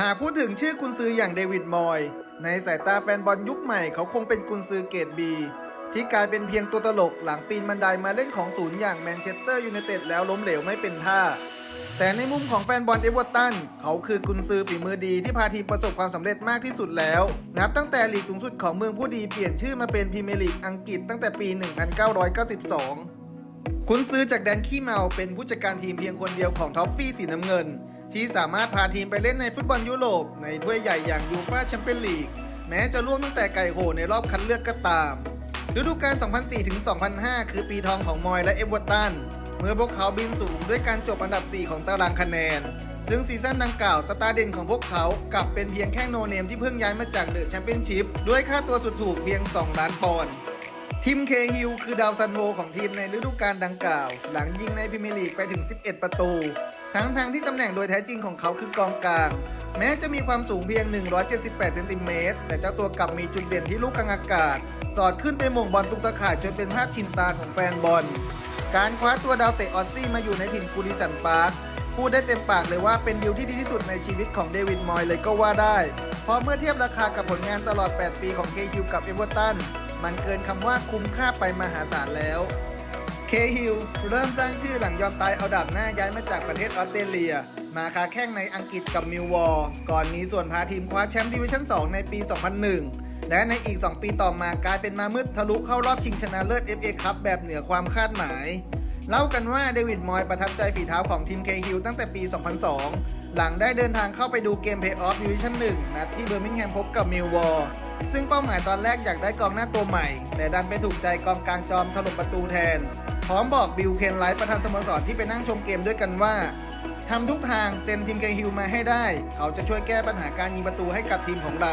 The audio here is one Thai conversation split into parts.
หากพูดถึงชื่อกุนซืออย่างเดวิดมอย ในสายตาแฟนบอลยุคใหม่เขาคงเป็นกุนซือเกรดบีที่กลายเป็นเพียงตัวตลกหลังปีนบันไดมาเล่นของศูนย์อย่างแมนเชสเตอร์ยูไนเต็ดแล้วล้มเหลวไม่เป็นท่า แต่ในมุมของแฟนบอลเอเวอร์ตันเขาคือกุนซือฝีมือดีที่พาทีมประสบความสำเร็จมากที่สุดแล้ว นับตั้งแต่ลีกสูงสุดของเมืองผู้ดีเปลี่ยนชื่อมาเป็นพรีเมียร์ลีกอังกฤษตั้งแต่ปี 1992คุณซื้อจากแดนขี้เมาเป็นผู้จัดการทีมเพียงคนเดียวของท็อฟฟี่สีน้ำเงิน ที่สามารถพาทีมไปเล่นในฟุตบอลยุโรปในถ้วยใหญ่อย่างยูฟ่าแชมเปี้ยนลีก แม้จะล่วงตั้งแต่ไก่โหในรอบคัดเลือกก็ตาม ฤดูกาล 2004ถึง2005 คือปีทองของมอยและเอเวอร์ตัน เมื่อพวกเขาบินสูงด้วยการจบอันดับ 4 ของตารางคะแนน ซึ่งซีซั่นดังกล่าวสตาร์เด่นของพวกเขากลับเป็นเพียงแค่โนเนมที่เพิ่งย้ายมาจากเดอะแชมเปี้ยนชิพด้วยค่าตัวสุดถูกเพียง 2 ล้านปอนด์ทีมเคฮิลคือดาวซันโวของทีมในฤดูกาลดังกล่าว หลังยิงในพรีเมียร์ลีกไปถึง 11 ประตู ทั้งทางๆที่ตำแหน่งโดยแท้จริงของเขาคือกองกลาง แม้จะมีความสูงเพียง 178 เซนติเมตร แต่เจ้าตัวกลับมีจุดเด่นที่ลูกกลางอากาศ สอดขึ้นไปม่งบอลตุกตะข่ายจนเป็นภาพชินตาของแฟนบอล การคว้าตัวดาวเตะออสซี่มาอยู่ในถิ่นกูดิสันปาร์คพูดได้เต็มปากเลยว่าเป็นดีลที่ดีที่สุดในชีวิตของเดวิดมอยเลยก็ว่าได้ เพราะเมื่อเทียบราคากับผลงานตลอด 8 ปีของเคฮิลกับเอเวอร์ตัน มันเกินคำว่าคุ้มค่าไปมหาศาลแล้ว เคฮิลเริ่มสร้างชื่อหลังยอมตายเอาดาบหน้าย้ายมาจากประเทศออสเตรเลีย มาค้าแข่งในอังกฤษกับมิววอร์ก่อนมีส่วนพาทีมคว้าแชมป์ดิวิชั่น 2 ในปี 2001 และในอีก 2 ปีต่อมากลายเป็นมามืดทะลุเข้ารอบชิงชนะเลิศ FA คัพแบบเหนือความคาดหมาย เล่ากันว่าเดวิดมอยประทับใจฝีเท้าของทีมเคฮิลตั้งแต่ปี 2002 หลังได้เดินทางเข้าไปดูเกมเพย์ออฟดิวิชั่น 1 นัดที่เบอร์มิงแฮมพบกับมิลวอร์ซึ่งเป้าหมายตอนแรกอยากได้กองหน้าตัวใหม่ แต่ดันไปถูกใจกองกลางจอมถล่มประตูแทน พร้อมบอกบิลเคนไลท์ประธานสโมสรที่ไปนั่งชมเกมด้วยกันว่าทำทุกทางเจนทีมเคฮิลมาให้ได้ เขาจะช่วยแก้ปัญหาการยิงประตูให้กับทีมของเรา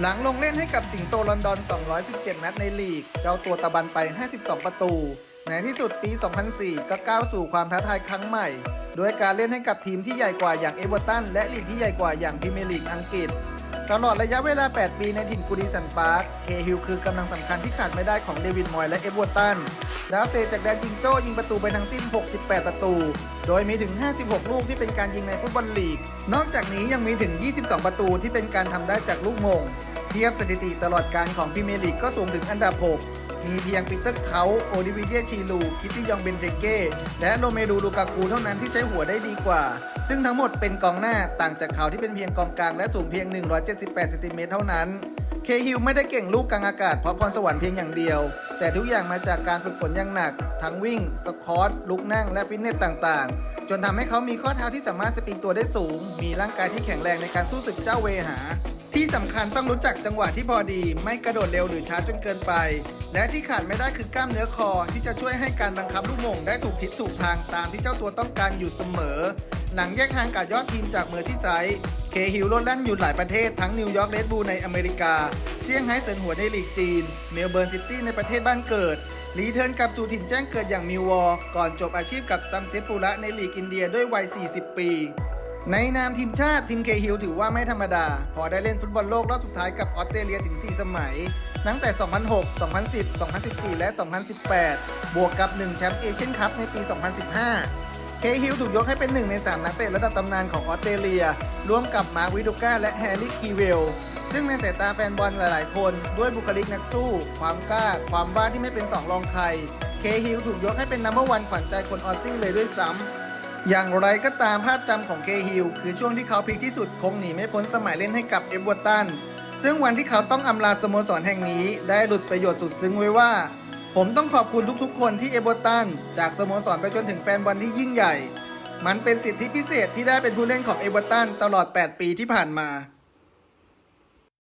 หลังลงเล่นให้กับสิงโตลอนดอน 217 นัดในลีก เจ้าตัวตะบันไป 52 ประตู ในที่สุดปี 2004 ก็ก้าวสู่ความท้าทายครั้งใหม่ด้วยการเล่นให้กับทีมที่ใหญ่กว่าอย่างเอเวอร์ตันและลีกที่ใหญ่กว่าอย่างพรีเมียร์ลีกอังกฤษ ตลอดระยะเวลา 8 ปีในถิ่นกูดิสันปาร์ค เคฮิลคือกำลังสำคัญที่ขาดไม่ได้ของเดวิดมอยและเอเวอร์ตัน แล้วเตะจากแดนจิงโจ้ยิงประตูไปทั้งสิ้น 68 ประตู โดยมีถึง 56 ลูกที่เป็นการยิงในฟุตบอลลีก นอกจากนี้ยังมีถึง 22 ประตูที่เป็นการทำได้จากลูกมง เทียบสถิติตลอดการของพรีเมียร์ลีกก็สูงถึงอันดับ 6 มีเพียงปีเตอร์เขาโอลิวิเดียชีลูคิตตี้ยองเบนเดเก้และโรเมรูลูกากูเท่านั้นที่ใช้หัวได้ดีกว่า ซึ่งทั้งหมดเป็นกองหน้าต่างจากเขาที่เป็นเพียงกองกลางและสูงเพียง 178เซนติเมตรเท่านั้นเคฮิลไม่ได้เก่งลูกกลางอากาศเพราะพรสวรรค์เพียงอย่างเดียว แต่ทุกอย่างมาจากการฝึกฝนอย่างหนัก ทั้งวิ่ง สคอตลุกนั่งและฟิตเนสต่างๆ จนทำให้เขามีข้อเท้าที่สามารถสปริงตัวได้สูง มีร่างกายที่แข็งแรงในการสู้ศึกเจ้าเวหา ที่สำคัญต้องรู้จักจังหวะที่พอดี ไม่กระโดดเร็วหรือช้าจนเกินไป และที่ขาดไม่ได้คือกล้ามเนื้อคอที่จะช่วยให้การบังคับลูกโมงได้ถูกทิศถูกทางตามที่เจ้าตัวต้องการอยู่เสมอ หลังแยกทางกับยอดทีมจากเมอร์ซี่ไซด์เคฮิลโลดแล่นอยู่หลายประเทศทั้งนิวยอร์กเรดบูลในอเมริกาเซี่ยงไฮ้เซินหัวในลีกจีน เมลเบิร์นซิตี้ในประเทศบ้านเกิดรีเทิร์นกับสู่ถิ่นแจ้งเกิดอย่างมิววอร์ก่อนจบอาชีพกับซัมเซตปูระในลีกอินเดียด้วยวัย 40 ปี ในนามทีมชาติทีมเคฮิลถือว่าไม่ธรรมดา พอได้เล่นฟุตบอลโลกรอบสุดท้ายกับออสเตรเลียถึง 4 สมัย ตั้งแต่ 2006 2010 2014 และ 2018 บวกกับ 1 แชมป์เอเชียนคัพในปี 2015 เคฮิลถูกยกให้เป็นหนึ่งใน 3 นักเตะระดับตำนานของออสเตรเลีย ร่วมกับมาร์ควิดูก้าและแฮร์รี่คีเวล ซึ่งในสายตาแฟนบอลหลาย ๆ คนด้วยบุคลิกนักสู้ ความกล้า ความบ้าที่ไม่เป็นสองรองใคร เคฮิลถูกยกให้เป็นนัมเบอร์วันขวัญใจคนออสซี่เลยด้วยซ้ำ อย่างไรก็ตามภาพจำของเคฮิลคือช่วงที่เขาพีคที่สุดคงหนีไม่พ้นสมัยเล่นให้กับเอเวอร์ตัน ซึ่งวันที่เขาต้องอำลาสโมสรแห่งนี้ได้หลุดประโยชน์สุดซึ้งไว้ว่า ผมต้องขอบคุณทุกๆ คนที่เอเวอร์ตัน จากสโมสรไปจนถึงแฟนบอลที่ยิ่งใหญ่ มันเป็นสิทธิพิเศษที่ได้เป็นผู้เล่นของเอเวอร์ตันตลอด 8 ปีที่ผ่านมา